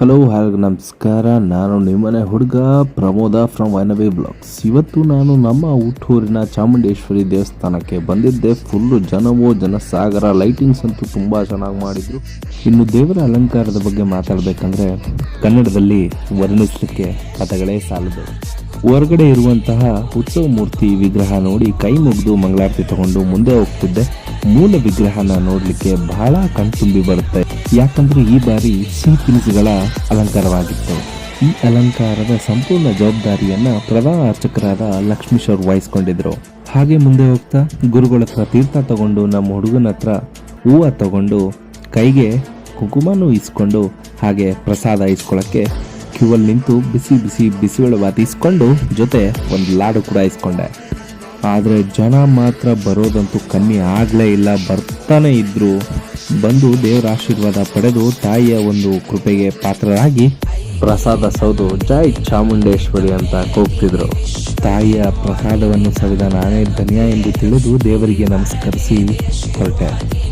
Hello hi ನಮಸ್ಕಾರ. ನಾನು ನಿಮ್ಮನೆ ಹುಡುಗ ಪ್ರಮೋದ ಫ್ರಮ್ ವೈನವಿ ಬ್ಲಾಗ್ಸ್ ಇವತ್ತು ನಾನು ನಮ್ಮ ಹುಟ್ಟೂರಿನ ಚಾಮುಂಡೇಶ್ವರಿ ದೇವಸ್ಥಾನಕ್ಕೆ ಬಂದಿದ್ದೆ. ಫುಲ್ಲು ಜನವೋ ಜನಸಾಗರ ಲೈಟಿಂಗ್ಸ್ ಅಂತೂ ತುಂಬ ಚೆನ್ನಾಗಿ ಮಾಡಿದ್ರು. ಇನ್ನು ದೇವರ ಅಲಂಕಾರದ ಬಗ್ಗೆ ಮಾತಾಡಬೇಕಂದ್ರೆ, ಕನ್ನಡದಲ್ಲಿ ವರ್ಣಿಸಲಿಕ್ಕೆ ಕಥೆಗಳೇ ಸಾಲದು. ಹೊರಗಡೆ ಇರುವಂತಹ ಉತ್ಸವ ಮೂರ್ತಿ ವಿಗ್ರಹ ನೋಡಿ ಕೈ ಮುಗಿದು ಮಂಗಳಾರತಿ ತಗೊಂಡು ಮುಂದೆ ಹೋಗ್ತಿದ್ದೆ. ಮೂಲ ವಿಗ್ರಹನ ನೋಡ್ಲಿಕ್ಕೆ ಬಹಳ ಕಣ್ತುಂಬಿ ಬರುತ್ತೆ. ಯಾಕಂದ್ರೆ ಈ ಬಾರಿ ಸಿಹಿ ತಿನಿಸುಗಳ ಅಲಂಕಾರವಾಗಿತ್ತು. ಈ ಅಲಂಕಾರದ ಸಂಪೂರ್ಣ ಜವಾಬ್ದಾರಿಯನ್ನ ಪ್ರಧಾನ ಅರ್ಚಕರಾದ ಲಕ್ಷ್ಮೀಶ್ವರ್ ವಹಿಸ್ಕೊಂಡಿದ್ರು. ಹಾಗೆ ಮುಂದೆ ಹೋಗ್ತಾ ಗುರುಗಳ ಹತ್ರ ತೀರ್ಥ ತಗೊಂಡು ನಮ್ಮ ಹುಡುಗನ ಹತ್ರ ಹೂವ ತಗೊಂಡು ಕೈಗೆ ಕುಂಕುಮನೂ ಇಸ್ಕೊಂಡು ಹಾಗೆ ಪ್ರಸಾದ ಇಸ್ಕೊಳ್ಳೋಕ್ಕೆ ಕ್ಯೂವಲ್ಲಿ ನಿಂತು ಬಿಸಿ ಬಿಸಿ ಬಿಸಿಬೇಳೆ ಬಾತ್ ಇಸ್ಕೊಂಡು ಜೊತೆ ಒಂದು ಲಾಡು ಕೂಡ ಇಸ್ಕೊಂಡೆ. ಆದರೆ ಜನ ಮಾತ್ರ ಬರೋದಂತೂ ಕಮ್ಮಿ ಆಗಲೇ ಇಲ್ಲ. ಬರ್ತಾನೆ ಇದ್ರು. ಬಂದು ದೇವರ ಆಶೀರ್ವಾದ ಪಡೆದು ತಾಯಿಯ ಒಂದು ಕೃಪೆಗೆ ಪಾತ್ರರಾಗಿ ಪ್ರಸಾದ ಸೌದು ಜೈ ಚಾಮುಂಡೇಶ್ವರಿ ಅಂತ ಕೂಗ್ತಿದ್ರು. ತಾಯಿಯ ಪ್ರಸಾದವನ್ನು ಸವಿದ ನಾನೇ ಧನ್ಯ ಎಂದು ತಿಳಿದು ದೇವರಿಗೆ ನಮಸ್ಕರಿಸಿ ಹೊರಟೆ.